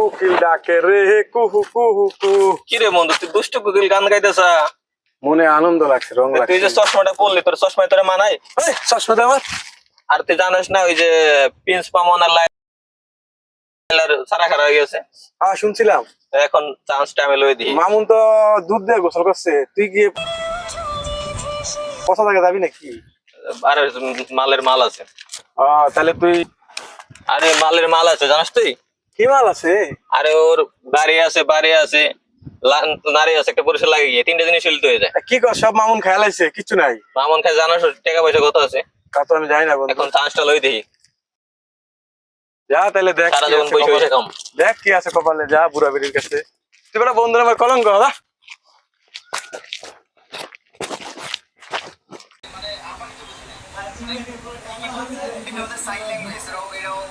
কোকিল ডাকে রে কুহু কুহু কু কি রে বন্ধু তুই দুষ্ট কুকিল গান গাইতেছ? মনে আনন্দ লাগছে রং তুই যে চশমাটা পরলি তোর চশমায় তোরে মানায়? চশমা দে আমার। আর তুই জানিস না ওই যে প্রিন্স পামন আর সারা খারাপ হয়ে গেছে? হ্যাঁ শুনছিলাম। এখন চান্স টাইমে লই দিই। মামুন তো দুধ দিয়ে গোসল করছে তুই গিয়ে পচা জায়গা যাবি নাকি? আরে মালের মাল আছে। তাহলে তুই আরে মালের মাল আছে জানিস তুই? কি মাল আছে? আরে ওর গাড়ি আছে বাড়ি আছে। নারী আছে একটা পরিষদ লাগে গিয়ে। তিনটা জিনিস হয়ে যায়। কি কর সব মামুন খেয়াল আছে কিছু নাই? মামন খাই জানাস টাকা পয়সা কত আছে? তা তো আমি জানি না এখন চান্সটা লই দেখি। যা তাহলে দেখ সারা কি জীবন আছে পয়সা পয়সা কম দেখ কি আছে কপালে যা বুড়া বেরির কাছে। তুই বেটা বন্ধু আমার কলঙ্ক দাদা। If